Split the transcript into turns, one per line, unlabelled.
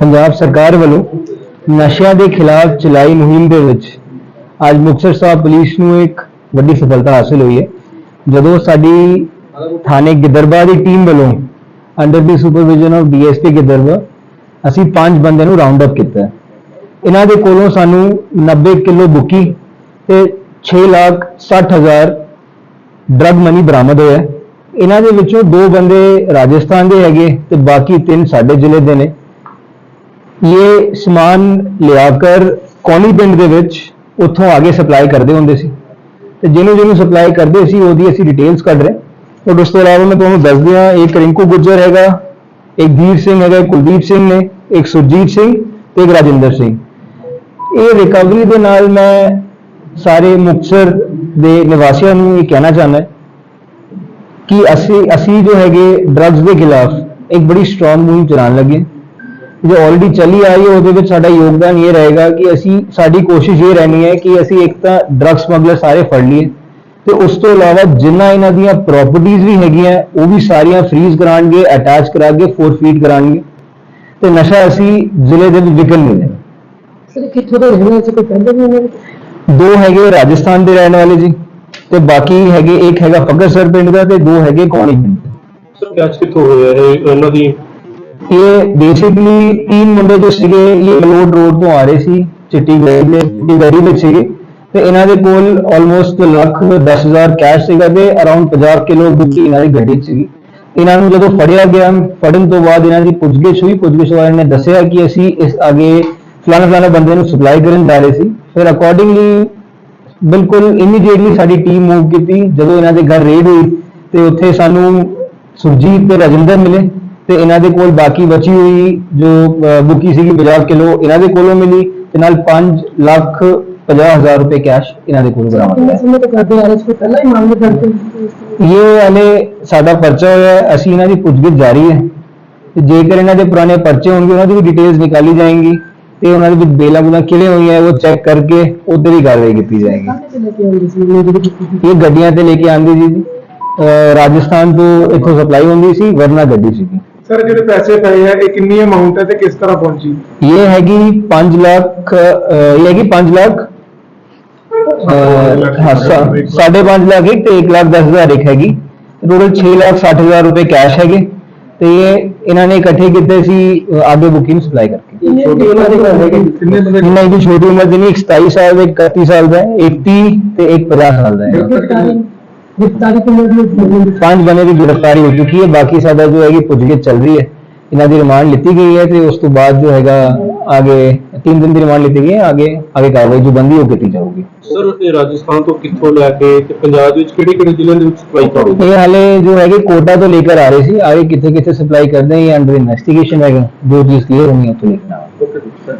ਪੰਜਾਬ ਸਰਕਾਰ ਵੱਲੋਂ ਨਸ਼ਿਆਂ ਦੇ ਖਿਲਾਫ ਚਲਾਈ ਮੁਹਿੰਮ ਦੇ ਵਿੱਚ ਅੱਜ ਮੁਕਤਸਰ ਸਾਹਿਬ ਪੁਲਿਸ ਨੂੰ ਇੱਕ ਵੱਡੀ ਸਫਲਤਾ ਹਾਸਲ ਹੋਈ ਹੈ। ਜਦੋਂ ਸਾਡੀ ਥਾਣੇ ਗਿੱਦਰਬਾ ਦੀ ਟੀਮ ਵੱਲੋਂ under the supervision of DSP Gidderbaha ਅਸੀਂ ਪੰਜ ਬੰਦਿਆਂ ਨੂੰ ਰਾਉਂਡ ਅਪ ਕੀਤਾ। ਇਹਨਾਂ ਦੇ ਕੋਲੋਂ ਸਾਨੂੰ 90 ਕਿਲੋ ਬੁੱਕੀ ਤੇ 6 ਲੱਖ 60 ਹਜ਼ਾਰ ਡਰਗ ਮਨੀ ਬਰਾਮਦ ਹੋਇਆ ਇਹਨਾਂ ਦੇ ਵਿੱਚੋਂ ਦੋ ਬੰਦੇ ਰਾਜਸਥਾਨ ਦੇ ਹੈਗੇ ਤੇ ਬਾਕੀ ਤਿੰਨ ਸਾਡੇ ਜ਼ਿਲ੍ਹੇ ਦੇ ਨੇ। ਇਹ ਸਮਾਨ ਲਿਆਕਰ ਕੌਣੀ ਪਿੰਡ ਦੇ ਵਿੱਚ ਉੱਥੋਂ ਆਗੇ ਸਪਲਾਈ ਕਰਦੇ ਹੁੰਦੇ ਸੀ। ਤੇ ਜਿਹਨੂੰ ਜਿਹਨੂੰ ਸਪਲਾਈ ਕਰਦੇ ਸੀ, ਉਹਦੀ ਅਸੀਂ ਡਿਟੇਲਸ ਕੱਢ ਰਹੇ ਔਰ ਉਸ ਤੋਂ ਇਲਾਵਾ ਮੈਂ ਤੁਹਾਨੂੰ ਦੱਸ ਦਿਆਂ ਇੱਕ ਰਿੰਕੂ ਗੁੱਜਰ ਹੈਗਾ, ਇੱਕ ਵੀਰ ਸਿੰਘ ਹੈਗਾ ਕੁਲਦੀਪ ਸਿੰਘ ਨੇ, ਇੱਕ ਸੁਰਜੀਤ ਸਿੰਘ ਤੇ ਇੱਕ ਰਾਜਿੰਦਰ ਸਿੰਘ। ਇਹ ਰਿਕਵਰੀ ਦੇ ਨਾਲ ਮੈਂ ਸਾਰੇ ਮੁਕਤਸਰ ਦੇ ਨਿਵਾਸੀਆਂ ਨੂੰ ਇਹ ਕਹਿਣਾ ਚਾਹੁੰਦਾ ਕਿ ਅਸੀਂ ਅਸੀਂ ਜੋ ਹੈਗੇ ਡਰੱਗਸ ਦੇ ਖਿਲਾਫ ਇੱਕ ਬੜੀ ਸਟਰੋਂਗ ਮੁਹਿੰਮ ਚਲਾਉਣ ਲੱਗੇ ਜੋ ਆਲਰੇਡੀ ਚੱਲੀ ਆ ਹੈ, ਉਹਦੇ ਵਿੱਚ ਸਾਡਾ ਯੋਗਦਾਨ ਇਹ ਰਹੇਗਾ ਕਿ ਅਸੀਂ, ਸਾਡੀ ਕੋਸ਼ਿਸ਼ ਇਹ ਰਹਿਣੀ ਹੈ ਕਿ ਅਸੀਂ ਇੱਕ ਤਾਂ ਡਰੱਗਸ ਸਮਗਲਰ ਸਾਰੇ ਫੜ ਲਈਏ ਤੇ ਉਸ ਤੋਂ ਇਲਾਵਾ ਜਿੰਨਾ ਇਹਨਾਂ ਦੀਆਂ ਪ੍ਰਾਪਰਟੀਆਂ ਵੀ ਹੈਗੀਆਂ, ਉਹ ਵੀ ਸਾਰੀਆਂ ਫ੍ਰੀਜ਼ ਕਰਾਣਗੇ ਅਟੈਚ ਕਰਾਂਗੇ ਫੋਰਫੀਟ ਕਰਾਂਗੇ ਤੇ ਨਸ਼ਾ ਅਸੀਂ ਜ਼ਿਲ੍ਹੇ ਦੇ ਵਿੱਚ ਵਿਕਣ ਨਹੀਂ ਦੇਣਾ।
ਸਰ, ਕਿੱਥੋਂ ਦੇ ਰਹਿਣ ਸੀ? ਕੋਈ ਕਹਿੰਦੇ ਨਹੀਂ
ਦੋ ਹੈਗੇ ਰਾਜਸਥਾਨ ਦੇ ਰਹਿਣ ਵਾਲੇ ਜੀ ਤੇ ਬਾਕੀ ਹੈਗੇ ਇੱਕ ਹੈਗਾ ਫਕਰਸਰ ਪਿੰਡ ਦਾ ਤੇ ਦੋ ਹੈਗੇ ਕੌਣੀ ਪਿੰਡ ਦੇ।
ਸਰ ਕੈਚ ਕਿੱਥੋਂ ਹੋਇਆ ਇਹ? ਉਹਨਾਂ ਦੀ
ਇਹ ਬੇਸਿਕਲੀ ਤਿੰਨ ਮੁੰਡੇ ਜੋ ਸੀਗੇ ਇਹ ਮਲੋਡ ਰੋਡ ਤੋਂ ਆ ਰਹੇ ਸੀ ਚਿੱਟੀ ਗੱਡੀ ਦੇ ਚਿੱਟੀ ਗੱਡੀ ਵਿੱਚ ਸੀਗੇ। ਤੇ ਇਹਨਾਂ ਦੇ ਕੋਲ ਆਲਮੋਸਟ ਲੱਖ 10000 ਕੈਸ਼ ਸੀਗਾ ਤੇ ਅਰਾਊਂਡ 50 ਕਿਲੋ ਬੁੱਕੀ ਇਹਨਾਂ ਦੀ ਗੱਡੀ ਸੀਗੀ। ਇਹਨਾਂ ਨੂੰ ਜਦੋਂ ਫੜਿਆ ਗਿਆ ਫੜਨ ਤੋਂ ਬਾਅਦ ਇਹਨਾਂ ਦੀ ਪੁੱਛਗਿੱਛ ਹੋਈ ਪੁੱਛਗਿੱਛ ਵਾਲਿਆਂ ਨੇ ਦੱਸਿਆ ਕਿ ਅਸੀਂ ਇਸ ਅੱਗੇ ਫਲਾਣਾ ਫਲਾਣਾ ਬੰਦੇ ਨੂੰ ਸਪਲਾਈ ਕਰਨ ਜਾ ਰਹੇ ਸੀ। ਫਿਰ ਅਕੋਰਡਿੰਗਲੀ ਬਿਲਕੁਲ ਇਮੀਡੀਏਟਲੀ ਸਾਡੀ ਟੀਮ ਮੂਵ ਕੀਤੀ। ਜਦੋਂ ਇਹਨਾਂ ਦੇ ਘਰ ਰੇਡ ਹੋਈ ਤੇ ਉੱਥੇ ਸਾਨੂੰ ਸੁਰਜੀਤ ਤੇ ਰਾਜਿੰਦਰ ਮਿਲੇ ਤੇ ਇਹਨਾਂ ਦੇ ਕੋਲ ਬਾਕੀ ਬਚੀ ਹੋਈ ਜੋ ਬੁੱਕੀ ਸੀਗੀ 50 ਕਿਲੋ ਇਹਨਾਂ ਦੇ ਕੋਲੋਂ ਮਿਲੀ ਤੇ ਨਾਲ 5 ਲੱਖ 50000 ਰੁਪਏ ਕੈਸ਼ ਇਹਨਾਂ ਦੇ ਕੋਲ ਬਰਾਮਦ ਹੋਇਆ। ਇਹ ਹਲੇ ਸਾਡਾ ਪਰਚਾ ਹੋਇਆ ਹੈ, ਅਸੀਂ ਇਹਨਾਂ ਦੀ ਪੁੱਛਗਿੱਛ ਜਾਰੀ ਹੈ। ਤੇ ਜੇਕਰ ਇਹਨਾਂ ਦੇ ਪੁਰਾਣੇ ਪਰਚੇ ਹੋਣਗੇ ਉਹਨਾਂ ਦੀ ਵੀ ਡਿਟੇਲਸ ਨਿਕਾਲੀ ਜਾਏਂਗੀ। ਤੇ ਉਹਨਾਂ ਦੇ ਵਿੱਚ ਬੇਲਾਂ ਬੁਲਾਂ ਕਿਹੜੇ ਹੋਈਆਂ ਹੈ, ਉਹ ਚੈੱਕ ਕਰਕੇ ਉਧਰ ਹੀ ਕਾਰਵਾਈ ਕੀਤੀ ਜਾਏਗੀ।
ਕਾਹਦੇ ਤੇ ਲੈ ਕੇ ਆਉਂਦੇ ਸੀ ਇਹ ਜਿਹੜੀ ਕੀਤੀ ਸੀ?
ਇਹ ਗੱਡੀਆਂ ਤੇ ਲੈ ਕੇ ਆਂਦੀ ਸੀ ਜੀ। ਅਹ ਰਾਜਸਥਾਨ ਤੋਂ ਇੱਥੋਂ ਸਪਲਾਈ ਹੁੰਦੀ ਸੀ ਵਰਨਾ ਗੱਡੀ ਸੀਗੀ।
ਸਰ ਜਿਹੜੇ ਪੈਸੇ ਪਏ ਆ ਇਹ ਕਿੰਨੀ ਅਮਾਉਂਟ ਹੈ ਤੇ ਕਿਸ ਤਰ੍ਹਾਂ ਪਹੁੰਚੀ?
ਇਹ ਹੈਗੀ 5 ਲੱਖ ਅਹ, ਇਹ ਹੈਗੀ 5 ਲੱਖ ਅਹ, ਹਾਂ, ਸਾ- ਸਾਢੇ 5 ਲੱਖ ਇੱਕ ਤੇ 1 ਲੱਖ 10 ਹਜ਼ਾਰ ਇੱਕ ਹੈਗੀ। ਟੋਟਲ 6 ਲੱਖ 60 ਹਜ਼ਾਰ ਰੁਪਏ ਕੈਸ਼ ਹੈਗੇ। ਤੇ ਇਹ ਇਹਨਾਂ ਨੇ ਇਕੱਠੇ ਕੀਤੇ
ਛੋਟੀ ਉਮਰ ਦੇ ਹੈਗੇ ਕਿੰਨੇ ਬੰਦੇ
ਇਹਨਾਂ ਦੀ ਛੋਟੀ ਉਮਰ ਦੀ ਨਹੀਂ ਇੱਕ 27 ਸਾਲ ਦਾ ਇੱਕ 31 ਸਾਲ ਦਾ ਹੈ, ਇੱਕ 30 ਤੇ ਇੱਕ 50 ਸਾਲ ਦਾ ਹੈ? ਪੰਜ ਬੰਦੇ ਦੀ ਗ੍ਰਿਫਤਾਰੀ ਹੋ ਚੁੱਕੀ ਹੈ ਬਾਕੀ ਸਾਡਾ ਜੋ ਹੈਗੀ ਪੁੱਛਗਿੱਛ ਚੱਲ ਰਹੀ ਹੈ। ਇਹਨਾਂ ਦੀ ਰਿਮਾਂਡ ਲਿੱਤੀ ਗਈ ਹੈ ਤੇ ਉਸ ਤੋਂ ਬਾਅਦ ਜੋ ਹੈਗਾ ਆਗੇ ਤਿੰਨ ਦਿਨ ਦੀ ਰਿਮਾਂਡ ਲਿੱਤੀ ਗਈ ਹੈ ਆਗੇ ਆਗੇ ਕਾਰਵਾਈ ਜੋ ਬੰਦੀ ਉਹ ਕੀਤੀ ਜਾਊਗੀ।
ਸਰ ਇਹ ਰਾਜਸਥਾਨ ਤੋਂ ਕਿੱਥੋਂ ਲੈ ਕੇ ਤੇ ਪੰਜਾਬ ਵਿੱਚ ਕਿਹੜੇ ਕਿਹੜੇ ਜ਼ਿਲ੍ਹਿਆਂ ਦੇ ਵਿੱਚ ਸਪਲਾਈ ਕਰੋਗੇ
ਇਹ ਹਾਲੇ ਜੋ ਹੈਗੇ ਕੋਟਾ ਤੋਂ लेकर आ रहे थे आगे किथे किथे सप्लाई कर दें ये अंडर इन्वेस्टिगेशन है जो चीज क्लियर होंगी तो लिखना
ਓਕੇ ਸਰ